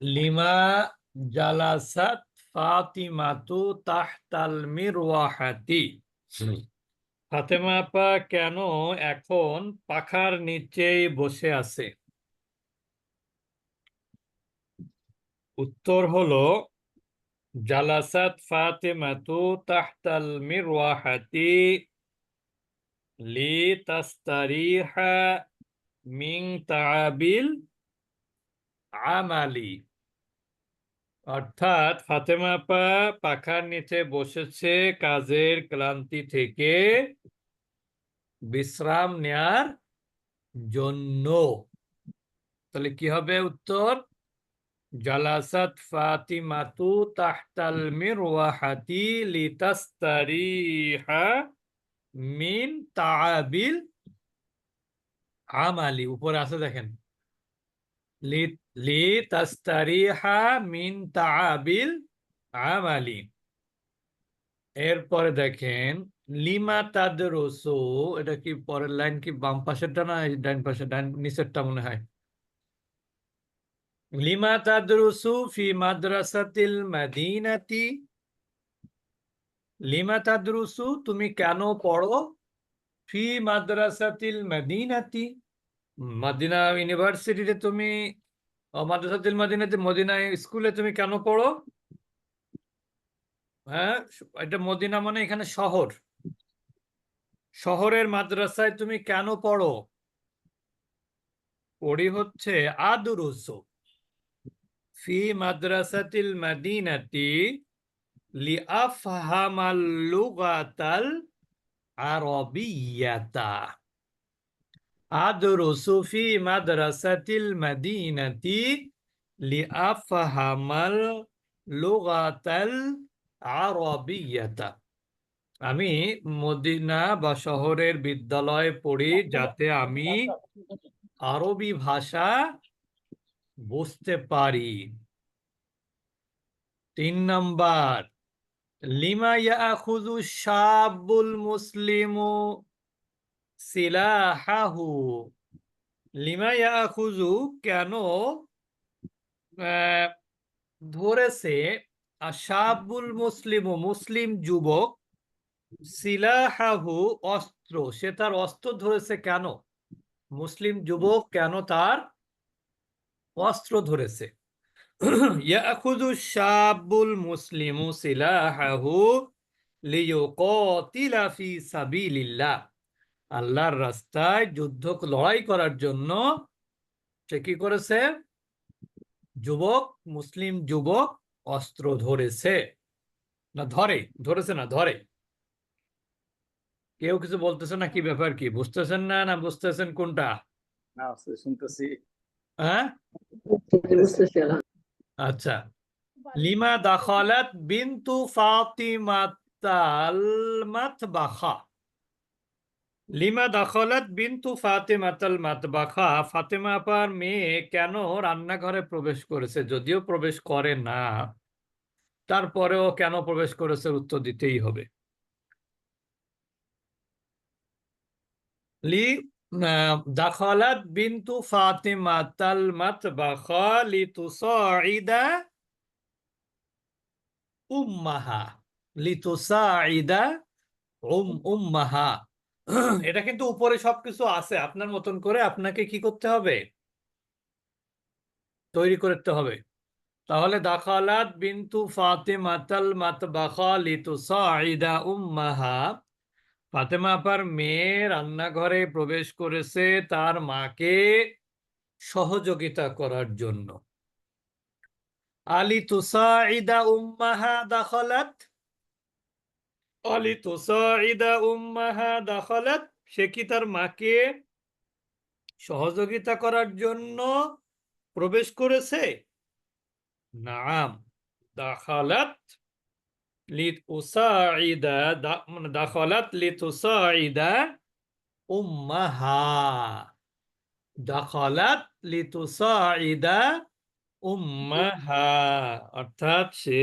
Lima জালাসাত Fatimatu তাহতাল মিরওয়াহাতি। Fatema আপা কেন এখন পাখার নিচেই বসে আছে? উত্তর হলো জালাসাত ফাতেমাতু তাহতাল মিরওয়াহাতি লি তাস্তারিহা মিং তাবিল আমালি। অর্থাৎ ফাতেমা পাখার নিচে বসেছে কাজের ক্লান্তি থেকে বিশ্রাম নেয়ার জন্য। তাহলে কি হবে উত্তর? জালাসাত ফাতিমাতু তাহতাল মিরওয়াহাতি লিতাস্তারিহা মিন তাবিল আমালি। উপরে আছে দেখেন লি লি তাস্তারিহা মিন তাবিল আমালি এরপরে দেখেন, লিমা তাদরুসু, এটা কি পরের লাইন কি বাম পাশেরটা না এই ডান পাশে ডান নিচেরটা মনে হয়? লিমা তাদরুসু ফি মাদ্রাসাতিল মাদিনাতি। লিমা তাদরুসু, তুমি কেন পড়ো? ফি মাদ্রাসাতিল মাদিনাতি। মদিনা ইউনিভার্সিটিতে তুমি মাদ্রাসাতিল মদিনাতে মদিনা স্কুলে তুমি কেন পড়ো? হ্যাঁ এটা মদিনা মানে এখানে শহর। শহরের মাদ্রাসায় তুমি কেন পড়ো? পড়ি হচ্ছে আদুরুসু ফি মাদ্রাসাতিল মদিনাতি লিআফহামাল লুগাতাল আরবিয়াতা। আদরুসু ফি মাদ্রাসাতিল মদিনাতি লিআফহামাল লুগাতাল আমি মদিনা বা শহরের বিদ্যালয়ে পড়ি যাতে আমি আরবি ভাষা বুঝতে পারি। তিন নম্বর, লিমা ইয়াখুযু শাবুল মুসলিমু সিলাহাহু। লিমা ইয়াখুজু কেন ধরেছে, আশাবুল মুসলিমু, মুসলিম যুবক, সিলাহাহু অস্ত্র, সে তার অস্ত্র ধরেছে কেন? মুসলিম যুবক কেন তার অস্ত্র ধরেছে? ইয়াখুযু শাবুল মুসলিমু সিলাহাহু লিয়ুকাতিলা ফি সাবিলিল্লাহ। আল্লাহর রাস্তায় যুদ্ধ লড়াই করার জন্য সে কি করেছে? যুবক মুসলিম যুবক অস্ত্র ধরেছে। না ধরে ধরেছে না ধরে। কেউ কিছু বলতেছে না? কি ব্যাপার কি? বুঝতেছেন না? না বুঝতেছেন কোনটা? শুনতেছি। হ্যাঁ। আচ্ছা। লিমা দাখালাত বিনতু ফাতিমাতাল মাতবাখা। লিমা দাখালাত বিনতু ফাতিমাতাল মাতবাখা। ফাতেমা আপার মেয়ে কেন রান্নাঘরে প্রবেশ করেছে? যদিও প্রবেশ করে না, তারপরেও কেন প্রবেশ করেছে উত্তর দিতেই হবে। লি দাখালাত বিনতু ফাতিমাতাল মাতবাখা লিতুসাইদা উম্মাহা। লিতুসাইদা উম, উম্মাহা। এটা কিন্তু উপরে সবকিছু আছে। আপনার মতন করে আপনাকে কি করতে হবে? তৈরি করতে হবে। তাহলে দাখালাত বিনতু উম্মাহা। মেয়ে রান্নাঘরে প্রবেশ করেছে তার মাকে সহযোগিতা করার জন্য। আলি তুসাইদা উম্মাহা দাখালাত আলি তুসাইদা উম্মাহা দাখালাত, সে কি তার মাকে সহযোগিতা করার জন্য প্রবেশ করেছে? নাম, দাখালাত লিতুসাইদা মানে দাখালাত লিতুসাইদা উম্মাহা, দাখালাত লিতুসাইদা উম্মাহা, অর্থাৎ সে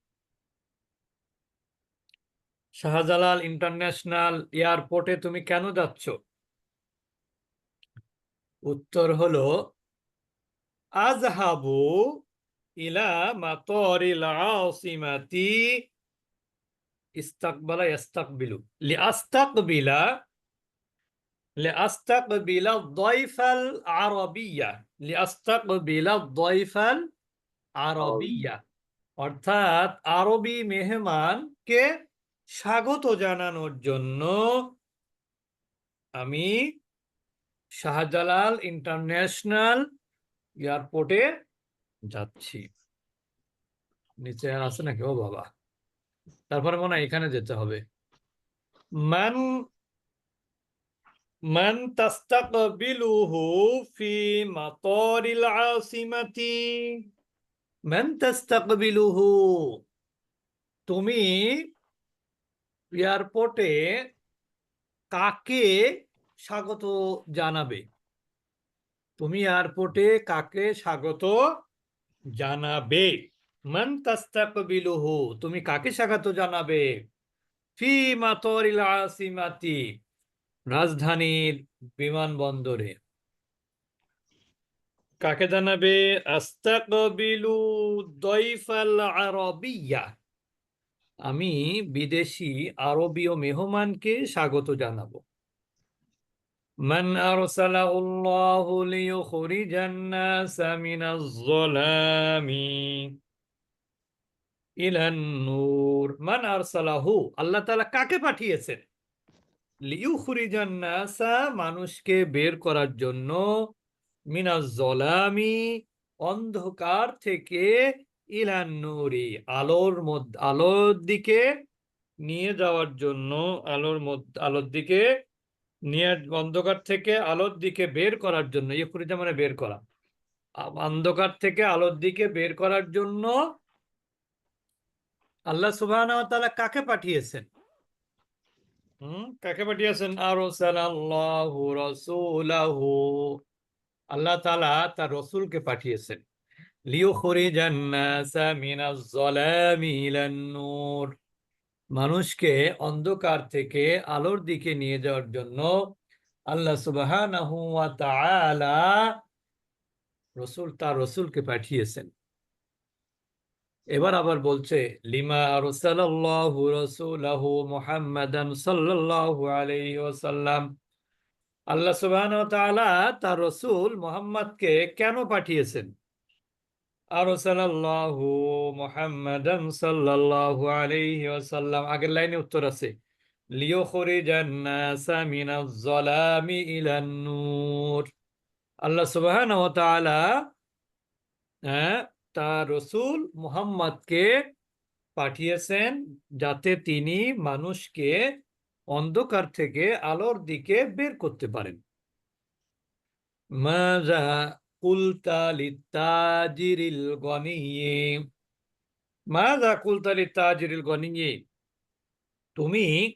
শাহজালাল ইন্টারন্যাশনাল এয়ারপোর্টে তুমি কেন যাচ্ছ উত্তর হলো আজহাবু ইলা মাতরিল আসিমাতি ইস্তাকবালা ইস্তাকবিলু লিআস্তাকবিলা لأستقبل الضيف العربية لأستقبل الضيف العربية অর্থাৎ আরবি মেহমানকে স্বাগত জানানোর জন্য আমি শাহজালাল ইন্টারন্যাশনাল এয়ারপোর্টে যাচ্ছি। নিচে আছে নাকি? ও বাবা। তারপরে মনে হয় এখানে যেতে হবে। মান মান তাস্তাকবিলুহু ফি মাতারিল আসিমাতি মান তাস্তাকবিলুহু, তুমি এয়ারপোর্টে কাকে স্বাগত জানাবে? তুমি এয়ারপোর্টে কাকে স্বাগত জানাবে? মান তাস্তাকবিলুহু তুমি কাকে স্বাগত জানাবে? ফি মাতরিল আসিমাতি, রাজধানীর বিমানবন্দরে। কাকে জানাবে? আস্তাকবিলু দয়ফাল আরবিয়া। আমি বিদেশি আরবীয় মেহমানকে স্বাগত জানাব। আল্লাহ তাআলা কাকে পাঠিয়েছেন? লিয়ুখরিজান নাসা মানুষকে বের করার জন্য মিনাজ অন্ধকার থেকে ইলান নূরি, আলোর মধ্যে, আলোর দিকে নিয়ে যাওয়ার জন্য আলোর মধ্যে, আলোর দিকে নিয়ে অন্ধকার থেকে আলোর দিকে বের করার জন্য ইউখরিজা মানে বের করা। অন্ধকার থেকে আলোর দিকে বের করার জন্য আল্লাহ তাআলা কাকে পাঠিয়েছেন? কাকে পাঠিয়েছেন? রাসূলাহু। আল্লাহ তালা তার রসুলকে পাঠিয়েছেন। ইলান নূর মানুষকে অন্ধকার থেকে আলোর দিকে নিয়ে যাওয়ার জন্য আল্লাহ তাআলা রসুল তার রসুলকে পাঠিয়েছেন। এবার আবার বলছে, লিমা আরসালাল্লাহু রাসূলাহু মুহাম্মাদান সাল্লাল্লাহু আলাইহি আল্লাহ সুবহানাহু তার রসুল মুহাম্মদকে কেন পাঠিয়েছেন? আরসালাল্লাহু মুহাম্মাদান সাল্লাল্লাহু আলাইহি ওয়াসাল্লাম। আগের লাইনে উত্তর আছে নাসা মিনাজ যালামি ইলান নূর। আল্লাহ সুবহানাহু ওয়া তাআলা হ্যাঁ তার রসুল মুহাম্মদকে পাঠিয়েছেন যাতে তিনি মানুষকে অন্ধকার থেকে আলোর দিকে বের করতে পারেন। মাজা কুলতা কুলতা তুমি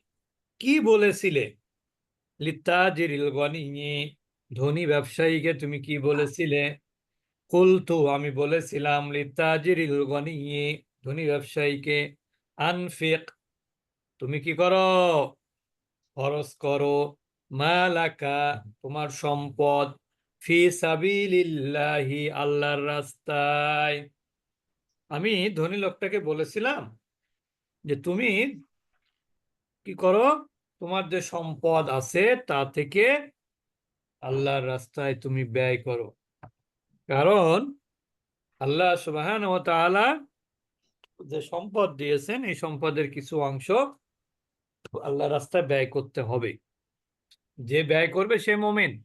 কি বলেছিলে? ধনী ব্যবসায়ীকে তুমি কি বলেছিলে? কুলতু আমি বলেছিলাম লিত্তাজিরিল গনিয়ে ধনী ব্যবসায়ীকে, আনফিক, তুমি কি করো? খরচ করো। মালাকা, তোমার সম্পদ। আল্লাহর রাস্তায়। আমি ধনী লোকটাকে বলেছিলাম যে, তুমি কি করো? তোমার যে সম্পদ আছে, তা থেকে আল্লাহর রাস্তায় তুমি ব্যয় করো। কারণ আল্লাহ সুবহানাহু ওয়া তাআলা যে সম্পদ দিয়েছেন, এই সম্পদের কিছু অংশ আল্লাহ রাস্তায় ব্যয় করতে হবে। যে ব্যয় করবে, সে মোমেন।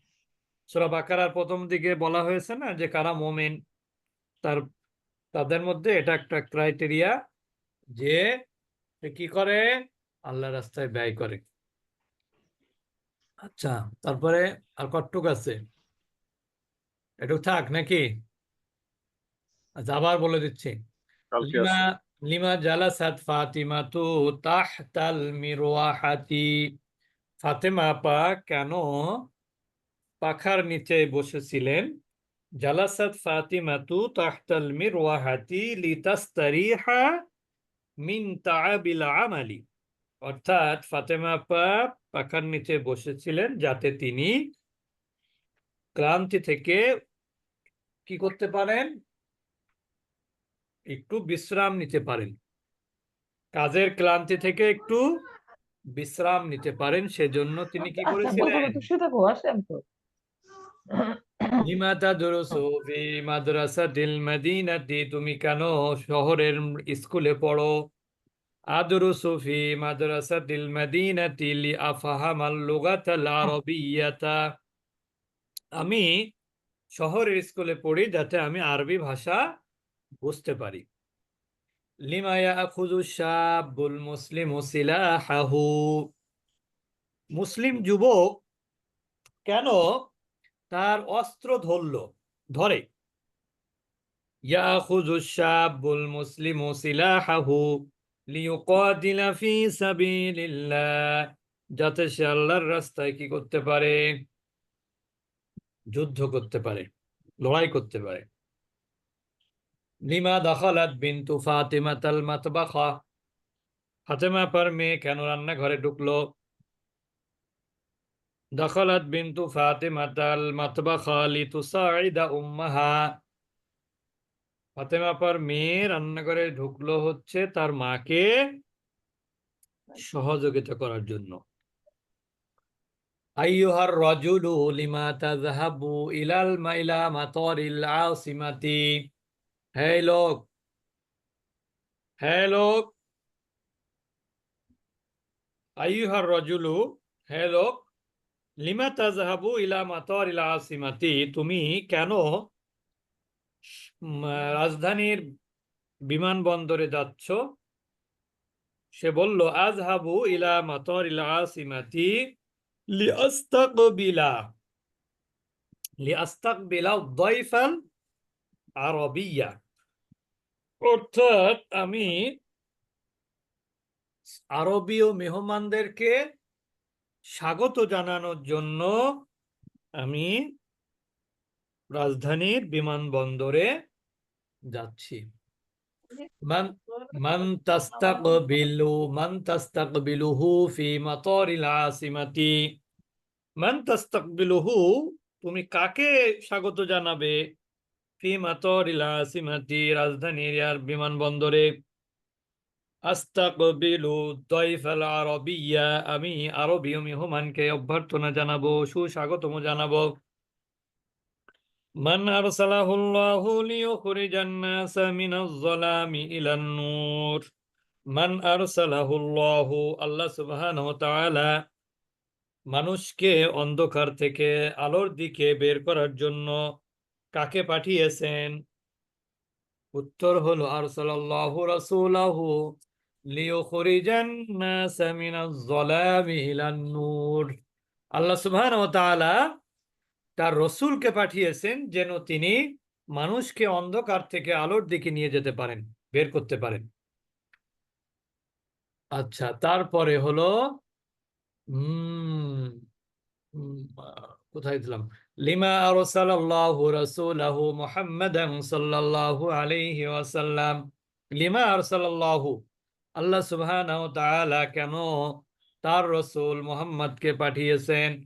সূরা বাকারার প্রথম দিকে বলা হয়েছে না যে কারা মোমেন তার তাদের মধ্যে এটা একটা ক্রাইটেরিয়া যে কি করে? আল্লাহ রাস্তায় ব্যয় করে। আচ্ছা তারপরে আর কটটুক আছে? এটুক থাক নাকি? আচ্ছা আবার বলে দিচ্ছি। লিমা জালাসাত ফাতিমাতু তাহতাল মিরওয়াহাতি। ফাতেমা আপা কেন পাখার নিচে বসেছিলেন। জালাসাত ফাতিমাতু তাহতাল মিরওয়াহাতি লিতাস্তারিহা মিন তাআবিল আমালি। অর্থাৎ ফাতেমা আপা পাখার নিচে বসেছিলেন যাতে তিনি ক্লান্তি থেকে কি করতে পারেন? একটু বিশ্রাম নিতে পারেন। কাজের ক্লান্তি থেকে একটু বিশ্রাম নিতে পারেন সেজন্য তিনি কি আচ্ছা করেছিলেন? তুমি কেন শহরের স্কুলে পড়ো? আদরুসু ফি মাদ্রাসাতিল মাদিনাতি লিআফহামাল লুগাতাল আরাবিয়াতা। আমি শহরের স্কুলে পড়ি যাতে আমি আরবি ভাষা বুঝতে পারি। লিমা ইয়াখুযু শাবুল মুসলিমু সিলাহাহু। মুসলিম যুবক কেন তার অস্ত্র ধরল। ধরে। ইয়াখুযু শাবুল মুসলিমু সিলাহাহু লিইউকাতিলা ফি সাবিলিল্লাহ। যাতে সে আল্লাহর রাস্তায় কি করতে পারে? যুদ্ধ করতে পারে, লড়াই করতে পারে। লিমা দাখালাত বিনতু ফাতিমাতাল মাতবাখা। ফাতেমা পার মেয়ে কেন রান্নাঘরে ঢুকলো? দখলত বিনতু ফাতিমাতাল মাতবাখা লিতুসাইদা উম্মাহা। ফাতেমা পার মেয়ে রান্নাঘরে ঢুকলো হচ্ছে তার মাকে সহযোগিতা করার জন্য। আইয়ুহার রাজুলু লিমা তাযহাবু ইলাল মাইলা মাতারিল আসিমাতি। হে লোক হে লোক, আইয়ুহার রাজুলু, হে লোক লিমা তাযহাবু ইলা মাতারিল আসিমাতি, তুমি কেন রাজধানীর বিমানবন্দরে যাচ্ছ? সে বলল আজহাবু ইলা মাতারিল আসিমাতি লিআস্তাকবিলা লিআস্তাকবিলা দাইফাল আরবিয়া। অর্থাৎ আমি আরবীয় মেহমানদেরকে স্বাগত জানানোর জন্য আমি রাজধানীর বিমানবন্দরে যাচ্ছি। তুমি কাকে স্বাগত জানাবে? ফি মাতারিল আসিমাতি, রাজধানীর বিমানবন্দরে। আস্তাকবিলু দয়ফাল আরবিয়া, আমি আরবি আরবীয় মেহমানকে অভ্যর্থনা জানাব, সুস্বাগতম জানাব। মান আরসালাহুল্লাহু লিয়ুখরিজান নাসা মিনাজ জালামি ইলান নূর। মান আরসালাহুল্লাহু, আল্লাহ সুবহানাহু ওয়া তাআলা মানুষকে অন্ধকার থেকে আলোর দিকে বের করার জন্য কাকে পাঠিয়েছেন? উত্তর হলো আরসালাল্লাহু রাসূলাহু। লিইখরিজান নাস মিনাজ যালামি ইলান নূর আল্লাহ সুবহানাহু ওয়া তাআলা তার রসুলকে পাঠিয়েছেন যেন তিনি মানুষকে অন্ধকার থেকে আলোর দিকে নিয়ে যেতে পারেন বের করতে পারেন। আচ্ছা তারপরে হলো উম, কোথায় দিলাম লিমা আরসালাল্লাহু রাসূলাহু মুহাম্মাদান সাল্লাল্লাহু আলাইহি ওয়াসাল্লাম। লিমা আরসালাল্লাহু আল্লাহ তাআলা কেন তার রসূল মুহাম্মদকে পাঠিয়েছেন?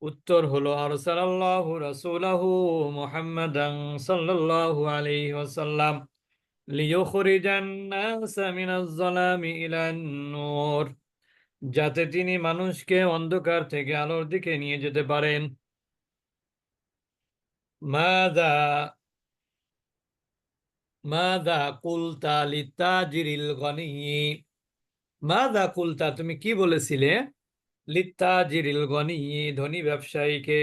উত্তর হলো, আরসালাল্লাহু রাসূলাহু মুহাম্মাদান সাল্লাল্লাহু আলাইহি ওয়াসাল্লাম। লিইখরিজান নাস মিনাজ যালামি ইলান নূর। যাতে তিনি মানুষকে অন্ধকার থেকে আলোর দিকে নিয়ে যেতে পারেন। মাদা মাদা কুলতা লিতাজিরিল গনি। মাদা কুলতা, তুমি কি বলেছিলে? লিত্তাজিরিল গনি, ধনী ব্যবসায়ীকে।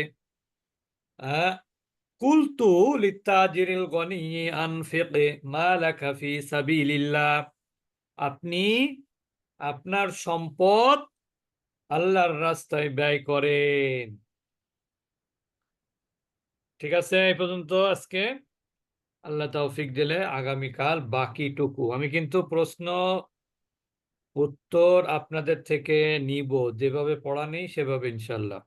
কুলতু লিত্তাজিরিল গনি, আনফিকে মালাকা ফি সাবিলিল্লাহ। আপনি আপনার সম্পদ আল্লাহর রাস্তায় ব্যয় করেন। ঠিক আছে, এই পর্যন্ত আজকে। আল্লাহ তৌফিক দিলে আগামীকাল বাকিটুকু। আমি কিন্তু প্রশ্ন উত্তর আপনাদের থেকে নিব। যেভাবে পড়া নেই সেভাবে ইনশাল্লাহ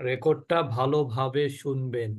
রেকর্ডটা ভালোভাবে শুনবেন।